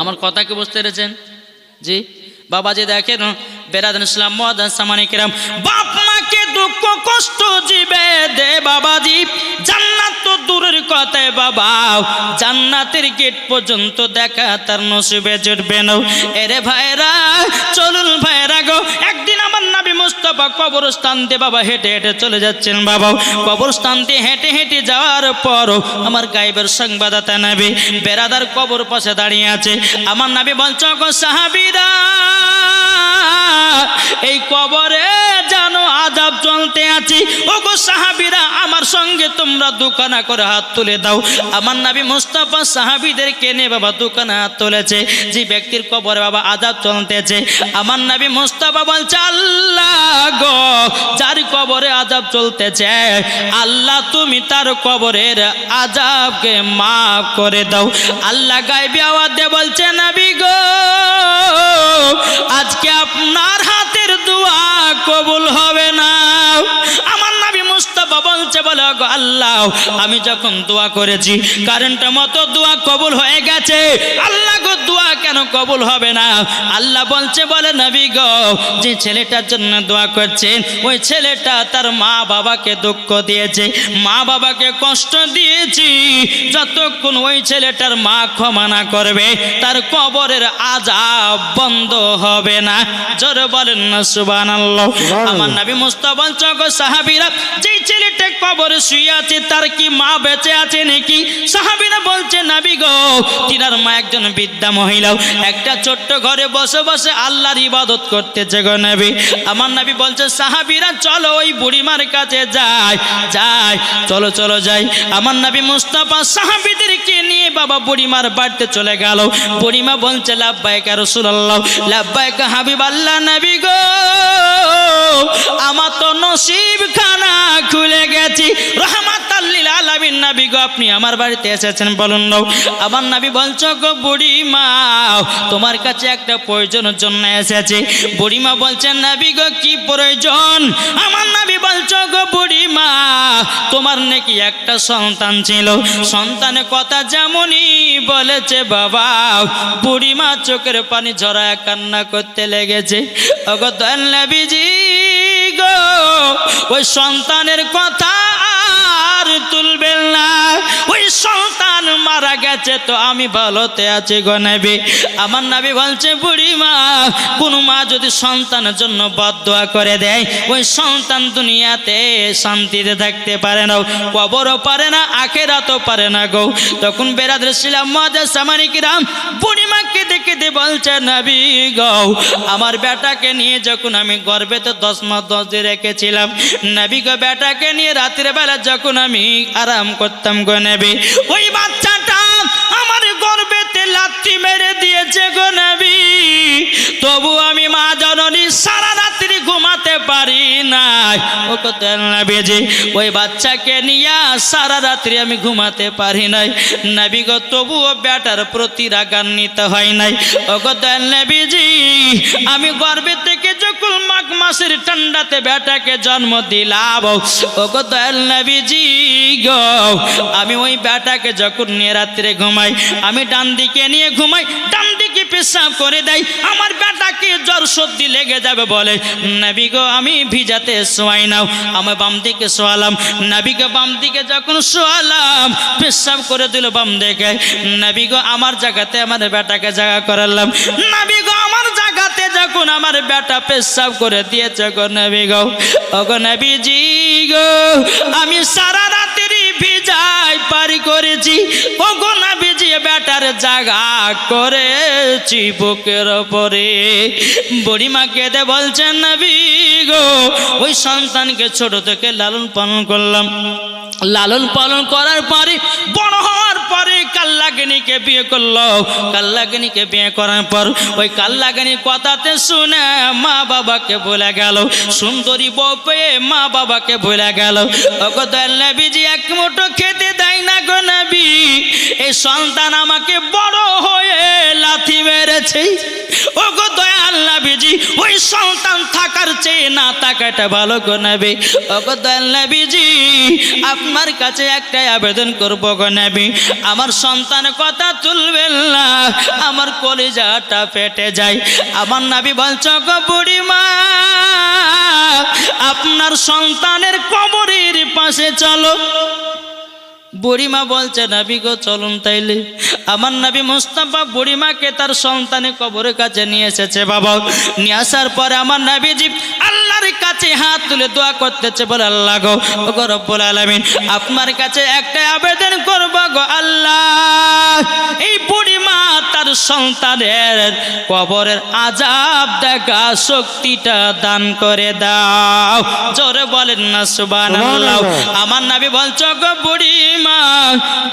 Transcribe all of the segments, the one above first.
আমার কথা কি বুঝতে পেরেছেন? জি বাবা যে দেখেন, বেরাদান ইসলাম কিরাম, বাপ মাকে দুঃখ কষ্ট জিবে দে বাবাজি, জান্নাত তো দূরের কথায় বাবা, জান্নাতের গেট পর্যন্ত দেখা তার নসিবে জুটবে না। এরে ভাইরা, চলুন ভাইরা গো, একদিন মুস্তফা কবরস্থান দিয়ে বাবা হেঁটে হেঁটে চলে যাচ্ছেন বাবা কবরস্থান দিয়ে হেঁটে হেঁটে যাওয়ার পর আমার গাইবের সংবাদদাতা নাবি। বেরাদার কবর পাশে দাঁড়িয়ে আছে। আমার নাবি বলছ গো সাহাবিরা, এই কবরে জানো আজাব চলতে আছি। ও গো সাহাবিরা, আমার সঙ্গে তোমরা দোকানা করে হাত তুলে দাও। আমার নাবি মুস্তাফা সাহাবিদের কেনে বাবা দোকানে হাত তুলেছে। যে ব্যক্তির কবরে বাবা আজাব চলতেছে। আমার নাবি মুস্তাফা বলছে, আল্লাহ গো, যার কবরে আজাব চলতেছে, আল্লাহ তুমি তার কবরের আজাবকে মাফ করে দাও। আল্লাহ গাইবি আওয়াজ বলছে, নাবি গো, আজকে আপনার হাতের দোয়া কবুল হবে না। মুস্তাফা বলছে বলে গো আল্লাহ আমি যখন দোয়া করেছি কারেন্টের মতো দোয়া কবুল হয়ে গেছে। আল্লাহ গো দোয়া কেন কবুল হবে না? আল্লাহ বলছে বলে নবী গো যে ছেলেটার জন্য দোয়া করছেন ওই ছেলেটা তার মা বাবাকে দুঃখ দিয়েছে। মা বাবাকে কষ্ট দিয়েছি। যতক্ষণ ওই ছেলেটার মা ক্ষমা না করবে তার কবরের আজাব বন্ধ হবে না। জোরে বলেন না সুবান আমার নবী মুস্তাফা চক সাহাবিরা যেই ছেলেটা কবরে শুয়ে আছে, তার কি মা বেঁচে আছে নাকি? সাহাবিরা বলছে, নাবি গো, তিনার মা একজন বিদ্যা মহিলাও একটা ছোট্ট ঘরে বসে বসে আল্লাহর ইবাদত করতেছে গো নবী। আমার নবী বলছে, সাহাবিরা, চলো ওই বুড়িমার কাছে যাই যাই, চলো চলো যাই। আমার নবী মুস্তাফা সাহাবিদেরকে নিয়ে বাবা বুড়িমার বাড়িতে চলে গেল। বুড়িমা বলছে লাভবাইকা রসুল্লাহ লাভবাইকা হাবিব আল্লাহ নবী গো। আমার তো নসিব খানা খুলে গেছি। আলামিন নাবি গো, আপনি আমার বাড়িতে এসেছেন, বলুন নাও আমার নাবি বলছো গো বুড়ি মা তোমার কাছে একটা প্রয়োজনের জন্য এসেছে। বুড়ি মা বলছেন নাবি গো, কি প্রয়োজন? আমার নাবি বলছো গো বুড়ি মা তোমার নাকি একটা সন্তান ছিল। সন্তানের কথা যেমনই বলেছে বাবা, বুড়িমা চোখের পানি ঝরায় কান্না করতে লেগেছে। ওগো দয়াল নবীজি গো, ওই সন্তানের কথা তুলবেন না। ওই সন্তান মারা গেছে তো আমি ভালোতে আছি গো নেবে। আমার নাবি বলছে, বুড়ি মা, কোনো মা যদি সন্তানের জন্য বদোয়া করে দেয়, ওই সন্তান দুনিয়াতে শান্তিতে থাকতে পারে না, কবরও পারে না, আখেরাতও পারে না গো। তখন বেরাদের ছিলাম মজা সামানিকিরাম বুড়িমাকে দেখে দে বলছে নাবি গো? আমার বেটাকে নিয়ে যখন আমি গর্বেতে দশ মাস দশ রেখেছিলাম। নাবি গো, বেটাকে নিয়ে বেলা যখন আমি আরাম করতাম গো নেবি, ওই বাচ্চাটা আমার গর্বেতে লাথি মেরে দিয়েছে গো নবী। তবু আমি মা জননী সারা রাত্রি ঘুমাতে পারি নাই। ও বেজে ওই বাচ্চাকে নিয়ে সারা রাত্রি আমি ঘুমাতে পারি নাই। নবী গো, তবুও বেটার প্রতি রাগান্বিত হয় নাই। ও নবীজি, আমি গর্বে থেকে যখন মাঘ মাসের ঠান্ডাতে বেটাকে জন্ম দিলাম, ও নবীজি গো, আমি ওই বেটাকে যখন নিয়ে রাত্রে ঘুমাই, আমি ডান দিকে নিয়ে ঘুমাই, ডান পেশাব করে দেয়, আমার বেটাকে জ্বর সর্দি লেগে যাবে বলে। নাবি গো, আমি ভিজাতে শোয়াই নাও আমি বাম দিকে শোয়ালাম। নাবিকে বাম দিকে যখন শোয়ালাম, পেশাব করে দিল বাম দিকে। নাবি গো, আমার জায়গাতে আমার বেটাকে জায়গা করালাম। নাবি গো, আমার জায়গাতে যখন আমার বেটা পেশাব করে দিয়েছে গো নবী গো। ও গো নবীজি গো, আমি সারা রাত্রি ভিজাই পারি করেছি। ও গো জাগা করেছি বুকের ওপরে বুড়িমা কেঁদে বলছেন, নবী গো, ওই সন্তানকে ছোট থেকে লালন পালন করলাম। লালন পালন করার পরে বড় হওয়ার পরে কাল্লাগিনীকে বিয়ে করল। কাল্লাগিনীকে বিয়ে করার পর ওই কাল্লাগিনী কথাতে শুনে মা বাবাকে ভুলে গেল। সুন্দরী বউ পেয়ে মা বাবাকে ভুলে গেল। নবীজি, এক মুঠো খেতে দেয় না গো নবী। এই সন্তান আমাকে বড় হয়ে লাথি মেরেছে। ওগো দয়াল নবী নবীজি, ওই সন্তান থাকার চেয়ে না থাকাটা ভালো গো নবী। ওগো দয়াল নবীজি, আপনার কাছে একটাই আবেদন করব গো নবী। আমার সন্তান কথা তুলবেন না। আমার কলিজাটা ফেটে যায়। আমার নাবি বলছ, গো বুড়িমা, আপনার সন্তানের কবরের পাশে চলো। বুড়িমা বলছে নাবি গো চলুন তাইলে। আমার নাবি মুস্তাফা বুড়িমাকে তার সন্তানের কবরের কাছে নিয়ে এসেছে বাবা। নিয়ে আসার পরে আমার নাবিজি আল্লাহর কাছে হাত তুলে দোয়া করতেছে বলে আল্লাহ গো গো রব্বুল আলামিন আপনার কাছে একটা আবেদন করব গো আল্লাহ। এই বুড়িমা তার সন্তানের কবরের আজাব দেখা শক্তিটা দান করে দাও। জোরে বলেন না সুবহানাল্লাহ। আমার নাবি বলছো গো বুড়িমা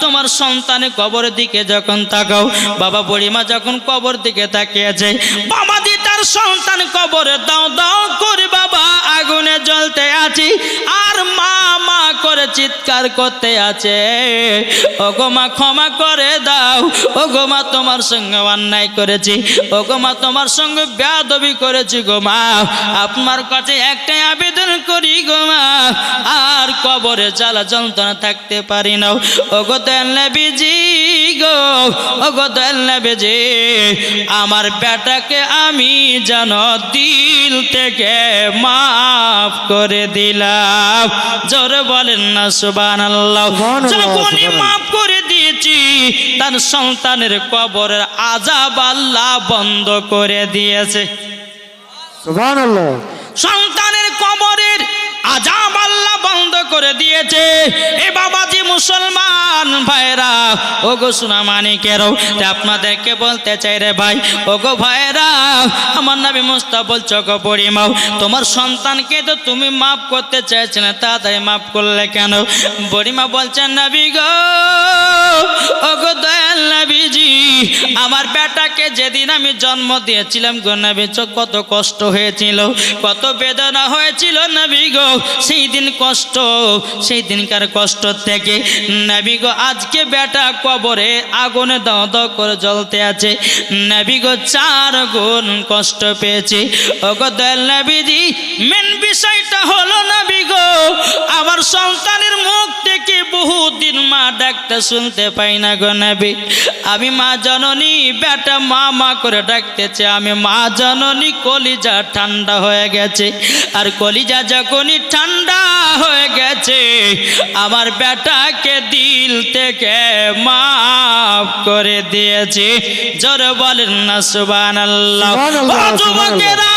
তোমার সন্তানের কবর দিকে যখন তাকাও বাবা বুড়িমা যখন কবর দিকে তাকিয়েছে বাবা তার সন্তান কবরে দাও দাও করে বাবা, আগুনে জ্বলতে আছি। আর মা মা করে চিৎকার করতে আছে। ওগো মা, ক্ষমা করে দাও। ওগো মা, তোমার সঙ্গে অন্যায় করেছি। ওগো মা, তোমার সঙ্গে বেয়াদবি করেছি গো মা। আপনার কাছে একটাই আবেদন করি গো মা। আর কবরে জ্বালা যন্ত্রণা থাকতে পারি না। ওগো বিজি গো বিজি আমার বেটাকে আমি যেন দিল থেকে মাফ করে দিলাম। জোরে বলেন না সুবান আল্লাহ যখনই মাফ করে দিয়েছি তার সন্তানের কবরের আজাব আল্লাহ বন্ধ করে দিয়েছে। সুবহানাল্লাহ। সন্তানের কবরের আজাব বন্ধ করে দিয়েছে। এ বাবাজি মুসলমান ভাইরা ও গো সোনা মানিকেরও, তা আপনাদেরকে বলতে চাই রে ভাই ও গো ভাইরা, আমার নাবি মুস্তা বলছো গো পরিমাও, তোমার সন্তানকে তো তুমি মাফ করতে চাইছে না তাড়াতাড়ি মাফ করলে কেন? বড়িমা বলছেন, নাবি গো ও গো দয়াল নাবিজি, আমার বেটাকে যেদিন আমি জন্ম দিয়েছিলাম গো নবী কত কষ্ট হয়েছিল, কত বেদনা হয়েছিল নবী গো, সেই দিন কষ্ট সেই দিনকার কষ্ট থেকে নাবিগ আজকে বেটা কবরে আগুনে দাও দাও করে জ্বলতে আছে। নাবিগ চার গুণ কষ্ট পেয়েছে। ও গো দয়াল নবীজি মেন বিষয়টা হলো নাবিগ আমার সন্তানের মুখ বহুদিন মা ডাকতে শুনতে পাই না গো নবী। আমি মা জননী বেটা মা মা করে ডাকতেছে। আমি মা জননী কলিজা ঠান্ডা হয়ে গেছে। আর কলিজা যখনই ঠান্ডা হয়ে গেছে আমার বেটাকে দিল থেকে মাফ করে দিয়েছে। জোরে বলেন না সুবান আল্লাহ যুবকেরা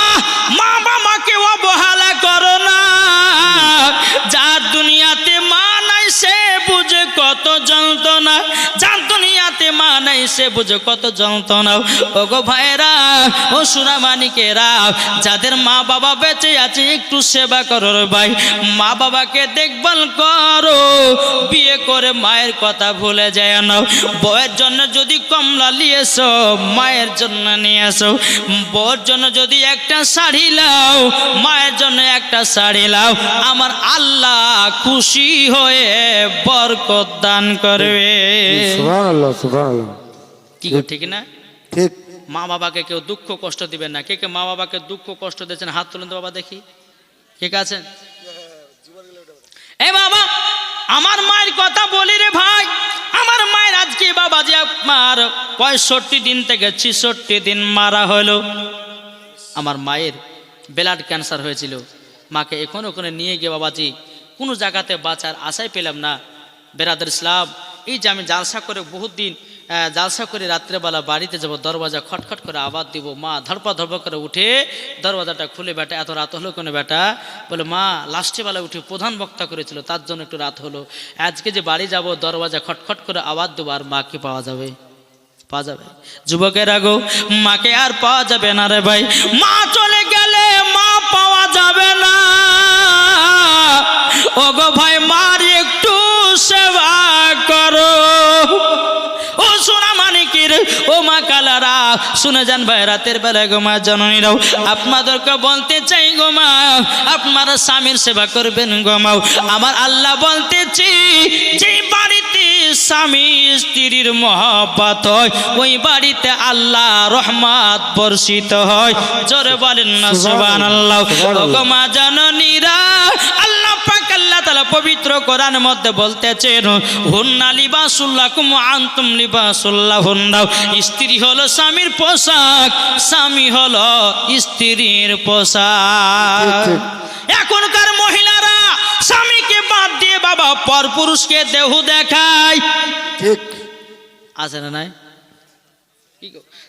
কত সে বুঝে কত যন্ত্রণা। ও গো ভাইরা ও সোনা মানিকেরা যাদের মা বাবা বেঁচে আছে, একটু সেবা করো ভাই। মা বাবাকে দেখভাল করো, বিয়ে করে মায়ের কথা ভুলে যায় না। বউয়ের জন্য যদি কমলা নিয়ে এসো, মায়ের জন্য নিয়ে এসো। বউর জন্য যদি একটা শাড়ি লাও, মায়ের জন্য একটা শাড়ি লাও, আমার আল্লাহ খুশি হয়ে বরকত দান করবে। সুবহানাল্লাহ সুবহানাল্লাহ। কি ঠিক। না? ঠিক। মা বাবাকে কেউ দুঃখ কষ্ট দিবেন না। কে কে মা বাবাকে দুঃখ কষ্ট দিয়েছেন হাত তুলেন তো বাবা দেখি। ঠিক আছেন এ বাবা আমার মায়ের কথা বলি রে ভাই। আমার মায়ের আজকে বাবা যে আপনার পঁয়ষট্টি দিন থেকে ছিষট্টি দিন মারা হলো। আমার মায়ের ব্লাড ক্যান্সার হয়েছিল। মাকে এখন ওখানে নিয়ে গিয়ে বাবাজি কোনো জায়গাতে বাঁচার আশাই পেলাম না। বেরাদের ইসলাম এই যে আমি জালসা করে বহুত দিন জালসা করে রাত্রেবেলা বাড়িতে যাব, দরওয়াজা খটখট করে আবার দিব, মা ধরপা ধরপা করে উঠে দরওয়াজাটা খুলে বেটা, এত রাত হলো কোনো বেটা? বলে, মা, লাস্টে বেলা উঠে প্রধান বক্তা করেছিল, তার জন্য একটু রাত হলো। আজকে যে বাড়ি যাব, দরওয়াজা খটখট করে আবার দেবো, আর মাকে পাওয়া যাবে? পাওয়া যাবে। যুবকের আগো মাকে আর পাওয়া যাবে না রে ভাই। মা চলে গেলে মা পাওয়া যাবে না। ও গো ভাই, মার ও মা কালারা শুনে যান ভাই রাতের বেলায় গো মা জননীরাও। আপনাদেরকে বলতে চাই গো মা আপনারা স্বামীর সেবা করবেন গো মাও আমার আল্লাহ বলতেছি যে বাড়িতে স্বামী স্ত্রীর মহব্বত হয় ওই বাড়িতে আল্লাহ রহমত বর্ষিত হয়। জোরে বলেন না সুবান আল্লাহ মা জননীরা তাআলা পবিত্র কোরআনের মধ্যে বলতেছেন হুন্না লিবাসুল্লাহ কুম আনতুম লিবাসুল্লাহ হুন্নাও স্ত্রী হলো স্বামীর পোশাক স্বামী হলো স্ত্রীর পোশাক। এখনকার মহিলারা স্বামীকে বাদ দিয়ে বাবা পর পুরুষকে দেহু দেখায়। ঠিক। আছে না নাই?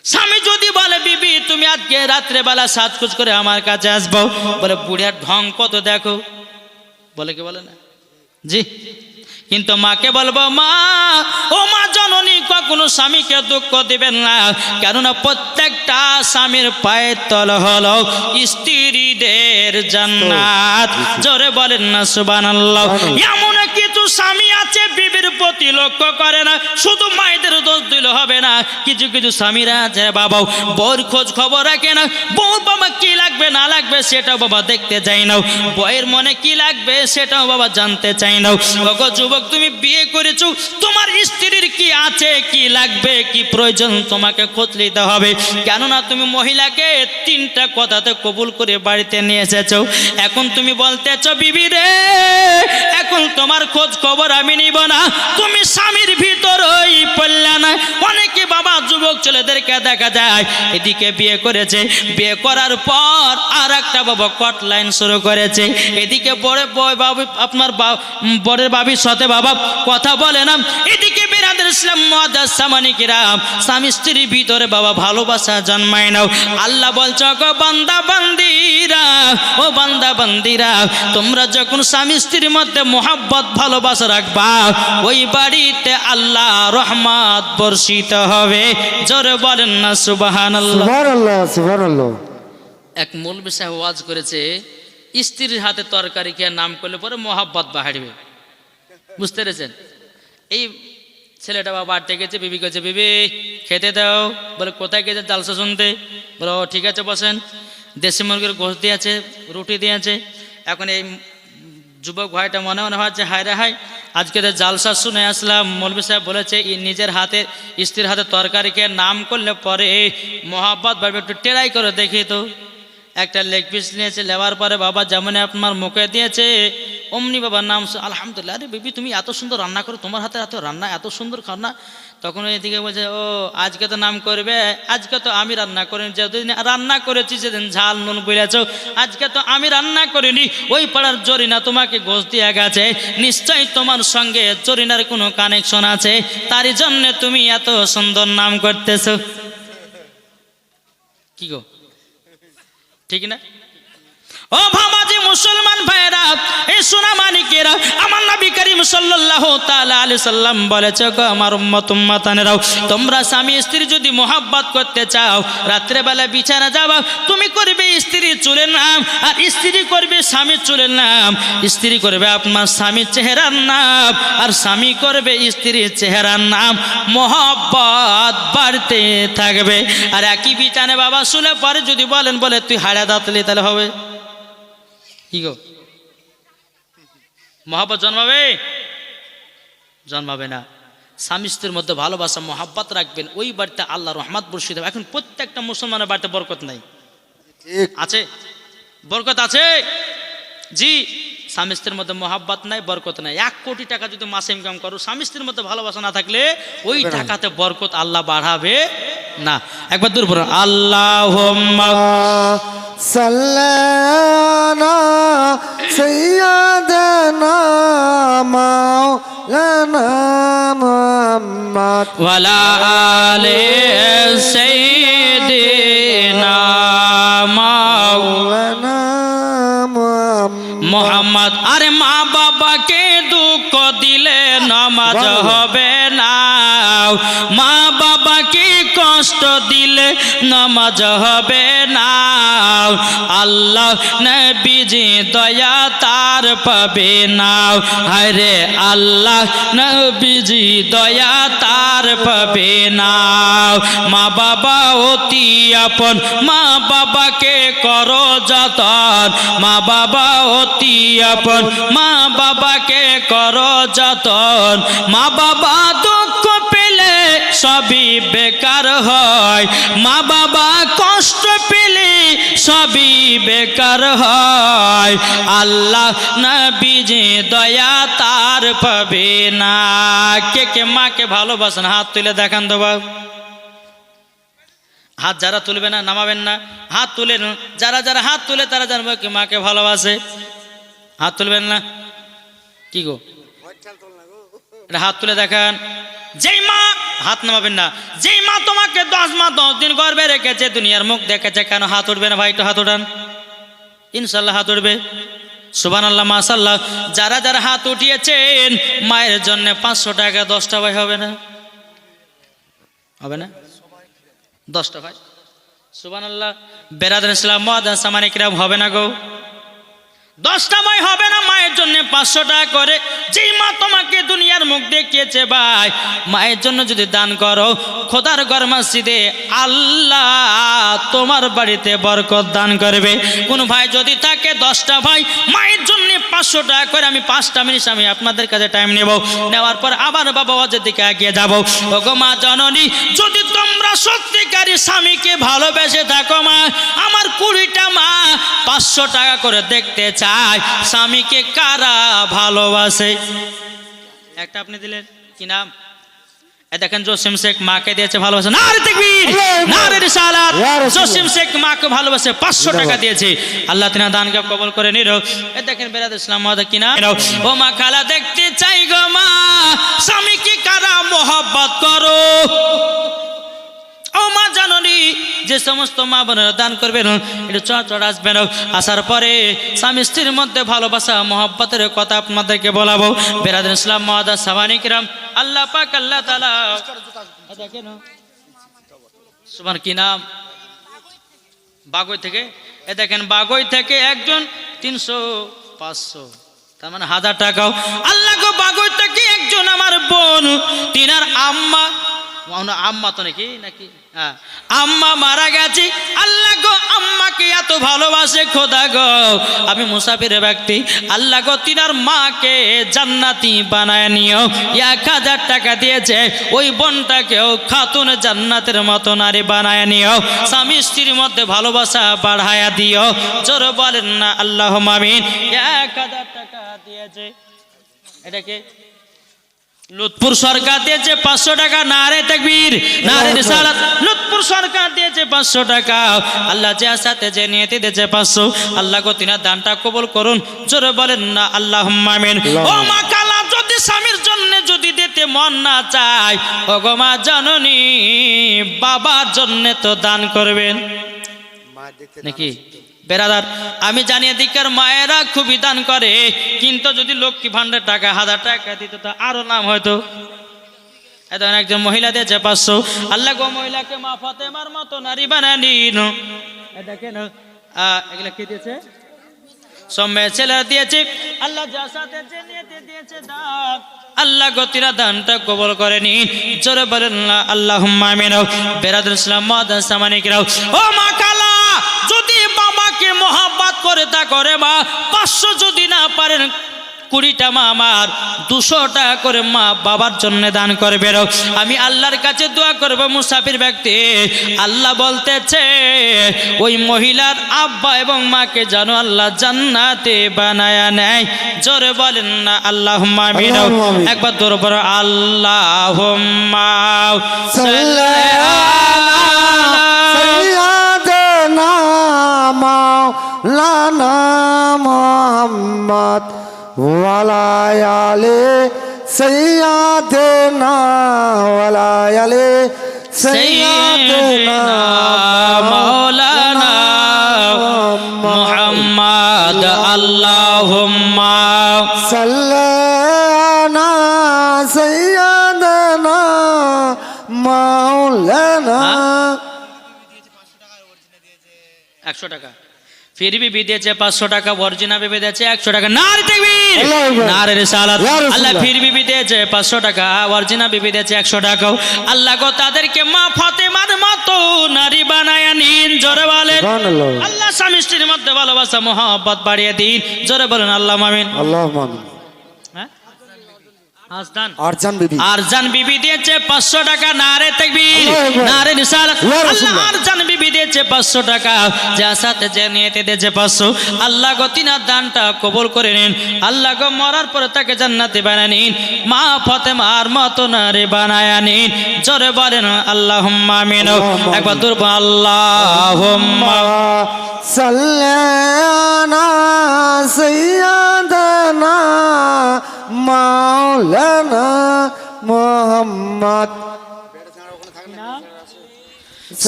স্বামী যদি বলে বিবি তুমি আজকে রাত্রেবেলা সাজকুজ করে আমার কাছে আসব। বলে বুড়িয়ার ঢং কত দেখো? বলে কি বলে না? জি। কিন্তু মাকে বলব মা ও মা জননী কখনো স্বামীকে দুঃখ দিবেন না। কেননা প্রত্যেকটা স্বামীর পায়ের তল হল স্ত্রীদের জান্নাত। জোরে বলেন না সুবহানাল্লাহ। এমন কিছু স্বামী আছে বিবির প্রতি লক্ষ্য করে না, শুধু মায়েদের দোষ দিলে হবে না। কিছু কিছু স্বামীরা আছে বাবা বউর খোঁজ খবর রাখে না। বউর বাবা কি লাগবে, না লাগবে সেটাও বাবা দেখতে চাই না। বউয়ের মনে কি লাগবে সেটাও বাবা জানতে চাই না। ওগো যুবক, তুমি বিয়ে করেছ, তোমার স্ত্রীর কি আছে, কি লাগবে, কি প্রয়োজন তোমাকে খোঁজ নিতে হবে। কেননা তুমি মহিলাকে তিনটা কথাতে কবুল করে বাড়িতে নিয়ে এসেছ। এখন তুমি বলতেছো, বিবি রে, এখন তোমার খোঁজ খবর আমি নিব না। তুমি স্বামীর ভিতর ওই পড়লে না। অনেকে বাবা যুবক ছেলেদেরকে দেখা যায়, এদিকে বিয়ে করেছে। বিয়ে করার পর আর একটা বাবা কট লাইন শুরু করেছে। এদিকে বড় বয় বাবু, আপনার বড়ের বাবির সাথে বাবা কথা বলে না। এদিকে বেরাদের ইসলাম মহাদাস সামানিকেরাম স্বামী স্ত্রীর ভিতরে বাবা ভালোবাসা জন্মায় নাও। আল্লাহ বলছ গো বান্দা বান্দিরা ও বান্দা বান্দিরা তোমরা যখন স্বামী স্ত্রীর মধ্যে মোহাব্বত ভালোবাসা রাখবা ওই বাড়িতে আল্লাহ রহমত বর্ষিত হবে। জোরে বলেন না সুবাহান এক মূল সাহেব ওয়াজ করেছে স্ত্রীর হাতে তরকারি খেয়ে নাম করলে পরে মোহাব্বত বাড়বে। বুঝতে পেরেছেন? এই ছেলেটা বাবা বাড়তে গেছে, বিবি গেছে বিবি, খেতে দাও। বলে, কোথায় গেছে জালসা শুনতে? বলো ঠিক আছে, বসেন। দেশি মুরগির গোশ দিয়েছে, রুটি দিয়েছে। এখন এই যুবক ভাইটা মনে মনে হয় যে হায় রে হায়, আজকে তো জালসা শুনে আসলাম। মৌলবি সাহেব বলেছে নিজের হাতে, স্ত্রীর হাতে তরকারিকে নাম করলে পরে মহাব্বত বাড়বে একটু টেরাই করে দেখি তো। একটা লেগ পিস নিয়েছে নেওয়ার পরে বাবা যেমন আপনার মুখে দিয়েছে, অমনি বাবার নাম আলহামদুলিল্লাহ, আরে বেবি, তুমি এত সুন্দর রান্না করো, তোমার হাতে এত রান্না, এত সুন্দর খান্না তখন এদিকে বলছে, ও, আজকে তো নাম করবে, আজকে তো আমি রান্না করিনি যেদিন রান্না করেছি সেদিন ঝাল নুন বলেছ, আজকে তো আমি রান্না করিনি, ওই পাড়ার জরিনা তোমাকে গোস দিয়ে গেছে, নিশ্চয়ই তোমার সঙ্গে জরিনার কোনো কানেকশন আছে, তারই জন্য তুমি এত সুন্দর নাম করতেছো। কি গো? ঠিক না ও ভামাজি মুসলমান ভাইরা এই সোনা মানিকেরা আমার তোমরা স্বামী স্ত্রী যদি করতে চাও যাবা, তুমি করবে স্ত্রী চুলের নাম, আর করবে স্বামীর চুলের নাম। করবে আপনার স্বামীর চেহারার নাম, আর স্বামী করবে স্ত্রীর চেহারার নাম। মোহাব্বত বাড়তে থাকবে। আর একই বিছানে বাবা শুলে পরে যদি বলেন, বলে, তুই হাড়া দাঁতলি, তাহলে হবে। কি গো? মহাব্বত জন্মাবে? জন্মাবে না। স্বামী স্ত্রীর মধ্যে ভালোবাসা মহাব্বত রাখবেন ওই বাড়িতে আল্লাহ রহমত বর্ষিত এখন প্রত্যেকটা মুসলমানের বাড়িতে বরকত নাই। আছে? বরকত আছে? জি। স্বামী স্ত্রীর মধ্যে মহাব্বত নাই বরকত নাই। এক কোটি টাকা যদি মাসে ইনকাম করো স্বামী স্ত্রীর মধ্যে ভালোবাসা না থাকলে ওই টাকাতে বরকত আল্লাহ বাড়াবে না। একবার দূর বলুন আল্লাহ সাল্লানা সৈয়দনা মাওলানা মুহাম্মদ। ওয়ালা আলে সাইয়্যিদিনা নামাজ হবে না। মা বাবাকে কষ্ট দিলে নামাজ হবে না। আল্লাহ নবীজি দয়া তার পাবে না। আরে আল্লাহ নবীজি দয়া তার পাবে না। মা বাবা অতি আপন। মা বাবাকে করো যতন। মা বাবা অতি আপন। মা বাবাকে করো যতন। মা বাবা দুঃখ পেলে সবই বেকার হয়। মা বাবা কষ্ট পেলে সবই বেকার হয়। আল্লাহ নবীজি দয়া তার পাবে না। কে কে মাকে ভালোবাসেন? হাত তুলে দেখান তো বাবু হাত যারা তুলবে না, নামাবেন না। হাত তুলে যারা যারা হাত তুলে তারা জানব কি মাকে ভালোবাসে। হাত তুলবেন না? কি গো? এটা হাত তুলে দেখান। যেই মা হাত নামাবেন না। যেই মা তোমাকে দশ মা দশ দিন গর্বে রেখেছে, দুনিয়ার মুখ দেখেছে, কেন হাত উঠবে না ভাই? একটু হাত উঠান। ইনশাল্লাহ হাত উঠবে। সুবান আল্লাহ মাসাল্লাহ যারা যারা হাত উঠিয়েছেন, মায়ের জন্য পাঁচশো টাকা, দশটা ভাই হবে না? হবে না? দশটা ভাই? সুবান আল্লাহ বেরাদ ইসলাম মহাদ সামানিকরাম হবে না গো? দশটা মাই হবে না মায়ের জন্য পাঁচশো টাকা করে। যেই মা তোমাকে দুনিয়ার মুখ দেখিয়েছে ভাই, মায়ের জন্য যদি দান করো, খোদার ঘর মসজিদে আল্লাহ তোমার বাড়িতে বরকত দান করবে। কোন ভাই যদি থাকে দশটা ভাই, মায়ের জন্য পাঁচশো টাকা করে আমি পাঁচটা মিনিট আমি আপনাদের কাছে টাইম নেব। নেওয়ার পর আবার বাবা দিকে এগিয়ে যাব। ওগো মা জননী, যদি সত্যিকারী স্বামীকে ভালোবেসে থাকো মা আমার কুড়িটা মা পাঁচশো টাকা করে দেখতে চায়। স্বামীকে কারা ভালোবাসে? একটা আপনি দিলেন কি নাম? এ দেখেন জসিম শেখ মাকে দিয়েছে ভালোবাসে। না রে না রে রিসালাত জসিম শেখ মাকে ভালোবাসে পাঁচশো টাকা দিয়েছে। আল্লাহ তিনা দানকে কবল করে নিল এ দেখেন বেরাদ ইসলাম মহাদা কিনা ও মা খালা দেখতে চাই গো মা স্বামীকে কারা মোহব্বত করো? ও মা জাননি, যে সমস্ত মা বোনেরা দান করবেন এটা চড় আসবেন। আসার পরে স্বামী স্ত্রীর মধ্যে ভালোবাসা, মহব্বতের কথা আপনাদেরকে বলাবো। বেরাদ ইসলাম মহাদা সাবানিকরাম আল্লাহ পাক, আল্লাহ তালা দেখেন সুমান কি নাম? বাগই থেকে? এ দেখেন বাগই থেকে একজন তিনশো পাঁচশো, তার মানে হাজার টাকাও। আল্লাহ বাগই থেকে একজন আমার বোন? তিনার আম্মা আম্মা তো নাকি? নাকি? হ্যাঁ। আম্মা মারা গেছে। আল্লাহ গো, আম্মাকে এত ভালোবাসে, খোদা গো। আমি মুসাফিরের ব্যক্তি। আল্লাহ গো, তিনার মাকে জান্নাতি বানায় নিও। এক হাজার টাকা দিয়েছে। ওই বোনটাকেও খাতুন জান্নাতের মতো নারী বানায় নিও। স্বামী স্ত্রীর মধ্যে ভালোবাসা বাড়ায়া দিও। জোর বলেন না, আল্লাহ মামিন এক হাজার টাকা দিয়েছে। এটাকে লুৎপুর সরকার দিয়েছে পাঁচশো টাকা নারে তাকবীর নারে রিসালাত। লুৎপুর সরকার দিয়েছে পাঁচশো টাকা। আল্লাহ যে আসাতে যে নিয়তি দিয়েছে পাঁচশো। আল্লাহ গো তিনার দানটা কবুল করুন। জোরে বলেন না আল্লাহ মামিন ও মা কালা যদি স্বামীর জন্য যদি দিতে মন না চায় ও গো মা জননী বাবার জন্য তো দান করবেন। নাকি? বেরাদার, আমি জানি এদিকের মায়েরা খুবই দান করে, কিন্তু যদি লক্ষ্মী ভান্ডার টাকা হাজার টাকা দিত, তা আরও নাম হয়তো। একজন মহিলা দিয়েছে পাঁচশো। আল্লাহ গো মহিলাকে মা ফাতেমার মতো নারী বানায় নিন। এ দেখেন এগুলা কি দিয়েছে? আল্লাহ গতিরা দানটা কবল করে নি জোরে বলেন আল্লাহ মহাব্বাত করে মা পাঁচশো যদি না পারেন কুড়িটা মা আমার দুশো টাকা করে মা বাবার জন্য দান করে বেরো। আমি আল্লাহর কাছে দোয়া করব মুসাফির ব্যক্তি। আল্লাহ বলতেছে ওই মহিলার আব্বা এবং মাকে জানো আল্লাহ জান্নাতে বানায়া নেয়। জোরে বলেন না আল্লাহ। একবার তোর উপর আল্লাহ ওয়ালায়ালে সৈয়াদেনা ওয়ালায়ালে সৈয়াদেনা মাওলানা মুহাম্মদ আল্লাহুম্মা সাল্লানা সৈয়াদেনা মাওলানা 100 টাকা ফির বিদেছে পাঁচশো টাকা অরিজিনা ভেবে দিয়েছে একশো টাকা নার দেখবির আল্লাহু আকবার। নারে রিসালাত ইয়া রাসূলুল্লাহ। আল্লাহ ফির বিদেছে পাঁচশো টাকা অর্জিনা ভেবে দিয়েছে একশো টাকাও আল্লাহ গো তাদেরকে মা ফাতেমার মতো নারী বানায় নিন জোরে বলেন আল্লাহ স্বামী স্ত্রীর মধ্যে ভালোবাসা মহাব্বত বাড়িয়ে দিন জোরে বলেন আল্লাহ মামিন আল্লাহ মামিন আরজান বিবি। আরজান বিবি দিয়েছে পাঁচশো টাকা নারে তাকবীর আল্লাহু আকবার। নারে রিসালাত আল্লাহ আরজান বিবি দিয়েছে পাঁচশো টাকা। যা সাথে যে নিয়েতে দিয়েছে পাঁচশো। আল্লাহ গো তিনার দানটা কবুল করে নিন। আল্লাহ গো মরার পরে তাকে জান্নাতে বানায় নিন। মা ফতেমার মতো নারে বানায় নিন। জোরে বলেন আমিন। আল্লাহুম্মা একবার দুর্ব আল্লাহ সাল্লানা সৈয়দনা মাওলানা মোহাম্মদ।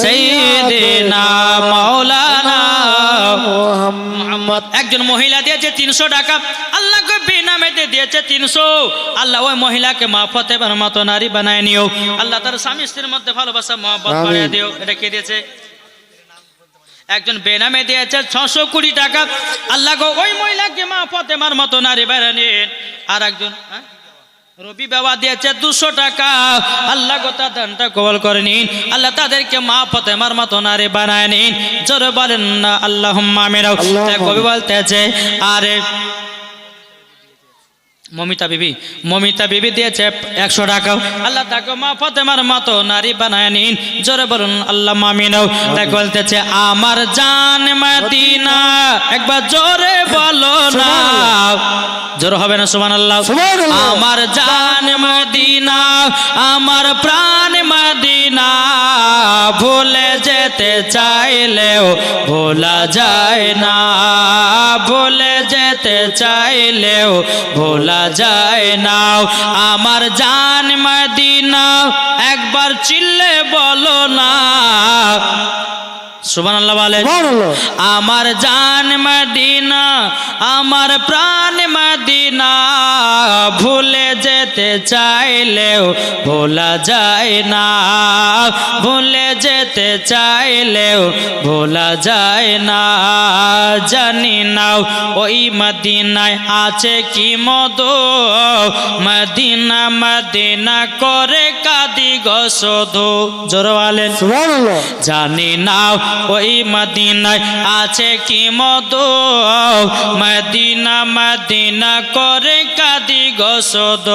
সৈয়দিনা মাওলানা মোহাম্মদ। একজন মহিলা দিয়েছে তিনশো টাকা আল্লাহকে বেনামেতে দিয়েছে তিনশো। আল্লাহ ওই মহিলাকে মা ফতেবার মতো নারী বানায় নিও। আল্লাহ তার স্বামী স্ত্রীর মধ্যে ভালোবাসা মহব্বত। বাড়িয়ে দিও। এটা কে দিয়েছে? একজন বেনামে দিয়েছে ছশো কুড়ি টাকা আল্লাহ ওই মহিলাকে মা ফতেমার মতো নারী বানিয়ে নিন আর একজন হ্যাঁ? রবি বাবা দিয়েছে দুশো টাকা। আল্লাহ গোতা দানটা কবল করে নিন। আল্লাহ তাদেরকে মা পথে ফতেমার মতো নারে বানায় নিন। জোরে বলেন না আল্লাহ মামিরাও কবি বলতেছে আরে মমিতা বিবি মমিতা বিবি দিয়েছে একশো টাকা আল্লাহ তাকে মা ফতেমার মতো নারী বানায় নিন। জোরে বলুন আল্লাহ মামিনাও তাই বলতেছে আমার জান মাদিনা একবার জোরে বলো না। জোর হবে না সুমান আল্লাহ আমার জান মদিনা আমার প্রাণ মদিনা। ভুলে যেতে চাইলেও ভোলা যায় না। ভুলে যেতে চাইলেও ভোলা যায় না। আমার জান মদিনা, একবার চিল্লে বলো না সুবান আল্লাহ আমার জান মদিনা আমার প্রাণ মদিনা ভুলে যেতে চাইলেও ভোলা যায় না। ভুলে যেতে চাইলেও ভোলা যায় না। জানি নাও ওই মদিনায় আছে কি মদ? মদিনা মদিনা করে কাদি গসদ জোরওয়ালেন সুবহানাল্লাহ। জানি না ওই মদিনায় আছে কি মদ মদিনা মদিনা করে কাদি গসদ